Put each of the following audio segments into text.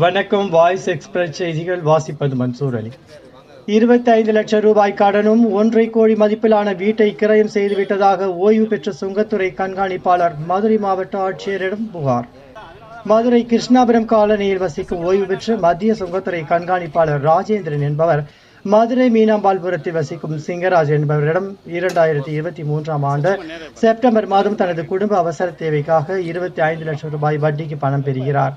வணக்கம் voice express செய்திகள் வாசிப்பது மன்சூர் அலி. இருபத்தி ஐந்து லட்சம் ரூபாய் கடனும் ஒன்றை கோடி மதிப்பிலான வீட்டை கிரயம் செய்துவிட்டதாக ஓய்வு பெற்ற சுங்கத்துறை கண்காணிப்பாளர் மதுரை மாவட்ட ஆட்சியரிடம் புகார். மதுரை கிருஷ்ணாபுரம் காலனியில் வசிக்கும் ஓய்வு பெற்ற மத்திய சுங்கத்துறை கண்காணிப்பாளர் ராஜேந்திரன் என்பவர் மதுரை மீனாம்பாள்புரத்தில் வசிக்கும் சிங்கராஜ் என்பவரிடம் இரண்டாயிரத்தி இருபத்தி மூன்றாம் ஆண்டு செப்டம்பர் மாதம் தனது குடும்ப அவசர தேவைக்காக இருபத்தி ஐந்து லட்சம் ரூபாய் வட்டிக்கு பணம் பெறுகிறார்.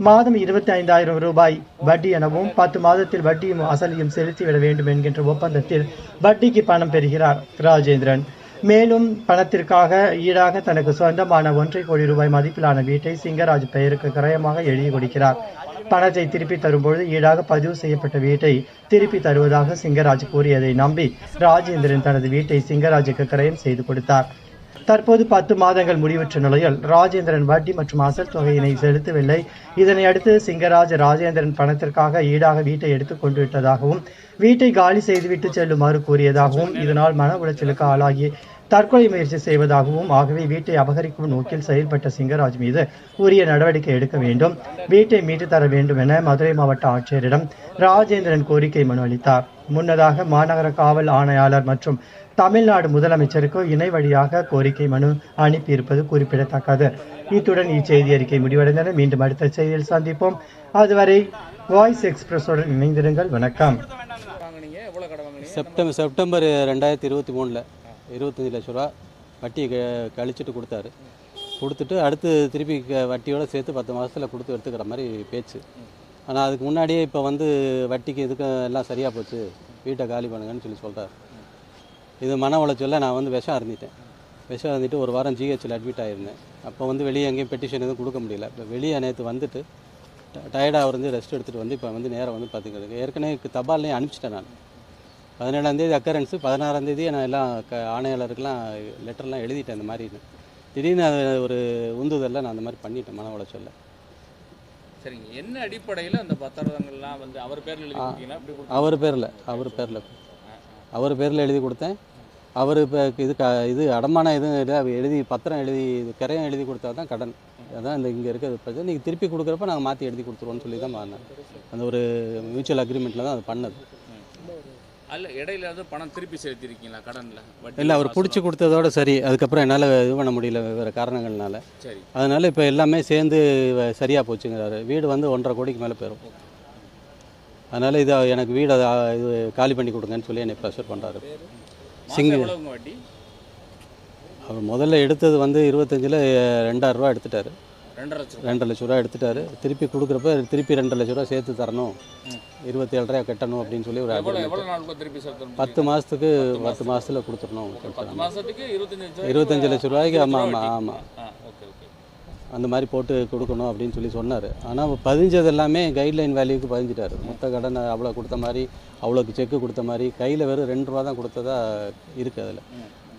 மாதம் இருபத்தி ஐந்தாயிரம் ரூபாய் வட்டி எனவும் பத்து மாதத்தில் வட்டியும் அசலையும் செலுத்திவிட வேண்டும் என்கின்ற ஒப்பந்தத்தில் வட்டிக்கு பணம் பெறுகிறார் ராஜேந்திரன். மேலும் பணத்திற்காக ஈடாக தனக்கு சொந்தமான ஒன்றை கோடி ரூபாய் மதிப்பிலான வீட்டை சிங்கராஜ் பெயருக்கு கிரயமாக எழுதி கொடுக்கிறார். பணத்தை திருப்பி தரும்பொழுது ஈடாக பதிவு செய்யப்பட்ட வீட்டை திருப்பி தருவதாக சிங்கராஜ் கூறியதை நம்பி ராஜேந்திரன் தனது வீட்டை சிங்கராஜுக்கு கிரயம் செய்து கொடுத்தார். தற்போது பத்து மாதங்கள் முடிவுற்ற நிலையில் ராஜேந்திரன் வட்டி மற்றும் அசல் தொகையினை செலுத்தவில்லை. இதனை அடுத்து சிங்கராஜ் ராஜேந்திரன் பணத்திற்காக ஈடாக வீட்டை எடுத்துக் கொண்டு விட்டதாகவும் வீட்டை காலி செய்துவிட்டு செல்லுமாறு கூறியதாகவும் இதனால் மன உளைச்சலுக்கு ஆளாகி தற்கொலை முயற்சி செய்வதாகவும் ஆகவே வீட்டை அபகரிக்கும் நோக்கில் செயல்பட்ட சிங்கராஜ் மீது உரிய நடவடிக்கை எடுக்க வேண்டும். வீட்டை மீட்டு தர வேண்டும் என மதுரை மாவட்ட ஆட்சியரிடம் ராஜேந்திரன் கோரிக்கை மனு அளித்தார். முன்னதாக மாநகர காவல் ஆணையாளர் மற்றும் தமிழ்நாடு முதலமைச்சருக்கு இணை வழியாக கோரிக்கை மனு அனுப்பியிருப்பது குறிப்பிடத்தக்கது. இத்துடன் இச்செய்தி அறிக்கை முடிவடைந்தன மீண்டும் அடுத்த செய்தியில் சந்திப்போம். அதுவரை வாய்ஸ் எக்ஸ்பிரஸுடன் இணைந்திருங்கள். வணக்கம். செப்டம்பர் செப்டம்பர் ரெண்டாயிரத்தி இருபத்தி மூணில் இருபத்தஞ்சி லட்ச ரூபா வட்டியை க கழிச்சிட்டு கொடுத்தாரு. கொடுத்துட்டு அடுத்து திருப்பி வட்டியோடு வட்டியோட சேர்த்து பத்து மாதத்தில் கொடுத்து எடுத்துக்கிற மாதிரி பேச்சு. ஆனால் அதுக்கு முன்னாடியே இப்போ வந்து வட்டிக்கு இதுக்கு எல்லாம் சரியாக போச்சு? வீட்டை காலி பண்ணுங்கன்னு சொல்லி சொல்கிறார் இது மன உளைச்சல்ல நான் வந்து விஷம் அருந்திட்டேன். விஷம் அருந்திட்டு ஒரு வாரம் ஜிஹெச்சில் அட்மிட் ஆகிருந்தேன் அப்போ வந்து வெளியே எங்கேயும் பெட்டிஷன் எதுவும் கொடுக்க முடியல. இப்போ வெளியே நேற்று வந்துட்டு டயர்டாக வந்து ரெஸ்ட் எடுத்துகிட்டு வந்து இப்போ வந்து நேரம் வந்து பார்த்துக்கிறது. ஏற்கனவே தபால்லையும் அனுப்பிச்சிட்டேன் நான். பதினேழாந்தேதி அக்கரன்ஸு பதினாறாந்தேதி நான் எல்லாம் க ஆணையாளருக்கெல்லாம் லெட்டர்லாம் எழுதிட்டேன் இந்த மாதிரி. திடீர்னு அது ஒரு உந்துதலில் நான் அந்த மாதிரி பண்ணிட்டேன் மன உளைச்சல்ல. சரிங்க. என்ன அடிப்படையில் அந்த பத்திரங்கள்லாம் வந்து அவர் பேரில்? அவர் பேரில் அவர் பேரில். அவர் பேரில் எழுதி கொடுத்தேன். அவர் இப்போ இது க இது அடமானம் எதுவும் இல்லை. அவர் எழுதி பத்திரம் எழுதி கரையம் எழுதி கொடுத்தா தான் கடன். அதான் இந்த இங்கே இருக்கிறது. பிரச்சனை நீங்கள் திருப்பி கொடுக்குறப்ப நாங்கள் மாற்றி எழுதி கொடுத்துருவோம்னு சொல்லி தான் பண்ணேன். அந்த ஒரு மியூச்சுவல் அக்ரிமெண்ட்டில் தான் அது பண்ணது. அல்ல இடையில ஏதாவது பணம் திருப்பி செலுத்திருக்கீங்களா கடனில்? இல்லை அவர் பிடிச்சி கொடுத்ததோட சரி. அதுக்கப்புறம் என்னால் இது பண்ண முடியல வேறு காரணங்கள்னால. சரி. அதனால் இப்போ எல்லாமே சேர்ந்து சரியாக போச்சுங்கிறாரு. வீடு வந்து ஒன்றரை கோடிக்கு மேலே போயிடும் அதனால் இது எனக்கு வீடு இது காலி பண்ணி கொடுங்கன்னு சொல்லி என்னை ப்ரெஷர் பண்ணுறாரு சிங்கிள் அவர் முதல்ல எடுத்தது வந்து இருபத்தஞ்சில் ரெண்டாயிரம் ரூபா எடுத்துட்டாரு. ரெண்டரை லட்ச ரூபா. எடுத்துட்டாரு. திருப்பி கொடுக்குறப்ப திருப்பி ரெண்டு லட்ச ரூபா சேர்த்து தரணும். இருபத்தி ஏழு ரூபா கட்டணும் அப்படின்னு சொல்லி ஒரு பத்து மாதத்துக்கு பத்து மாதத்தில் கொடுத்துடணும். இருபத்தஞ்சு லட்ச ரூபாய்க்கு ஆமாம் ஆமாம் ஆமாம் அந்த மாதிரி போட்டு கொடுக்கணும் அப்படின்னு சொல்லி சொன்னார். ஆனால் பதிஞ்சது எல்லாமே கைட்லைன் வேல்யூக்கு பதிஞ்சிட்டாரு. மொத்த கடன் அவ்வளோ கொடுத்த மாதிரி அவ்வளோக்கு செக்கு கொடுத்த மாதிரி கையில் வெறும் ரெண்டு ரூபா தான் கொடுத்ததா இருக்குது அதில்.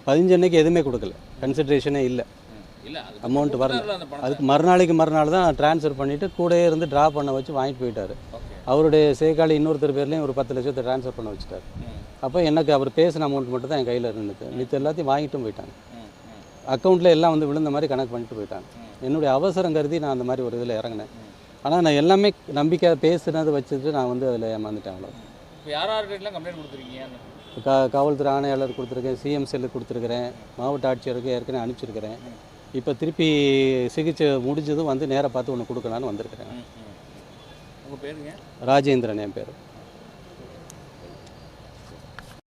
பதிஞ்ச அன்னைக்கு எதுவுமே கொடுக்கல. கன்சிட்ரேஷனே இல்லை. அமௌண்ட் வரல. அதுக்கு மறுநாளைக்கு மறுநாள் தான் ட்ரான்ஸ்ஃபர் பண்ணிவிட்டு கூடயே இருந்து ட்ரா பண்ண வச்சு வாங்கிட்டு போயிட்டாரு. அவருடைய சேகாலி இன்னொருத்தர் பேர்லேயும் ஒரு பத்து லட்சத்தை ட்ரான்ஸ்ஃபர் பண்ண வச்சுட்டாரு. அப்போ எனக்கு அவர் பேசின அமௌண்ட் மட்டும் தான் என் கையில் இருந்தது. மித்த எல்லாத்தையும் வாங்கிட்டும் போயிட்டாங்க. அக்கௌண்ட்டில் எல்லாம் வந்து விழுந்த மாதிரி கணக்கு பண்ணிட்டு போயிட்டாங்க. என்னுடைய அவசரம் கருதி நான் அந்த மாதிரி ஒரு இதில் இறங்கினேன். ஆனால் நான் எல்லாமே நம்பிக்கை பேசுனது வச்சுட்டு நான் வந்து அதில் ஏமாந்துட்டேன் அவ்வளோ கா காவல்துறை ஆணையாளர் கொடுத்துருக்கேன் சிஎம் செல்லு கொடுத்துருக்கிறேன் மாவட்ட ஆட்சியருக்கு ஏற்கனவே அனுப்பிச்சிருக்கிறேன். இப்போ திருப்பி சிகிச்சை முடிஞ்சதும் வந்து நேராக பார்த்து ஒன்று கொடுக்கலான்னு வந்திருக்கிறேன். ராஜேந்திரன் என் பேர்.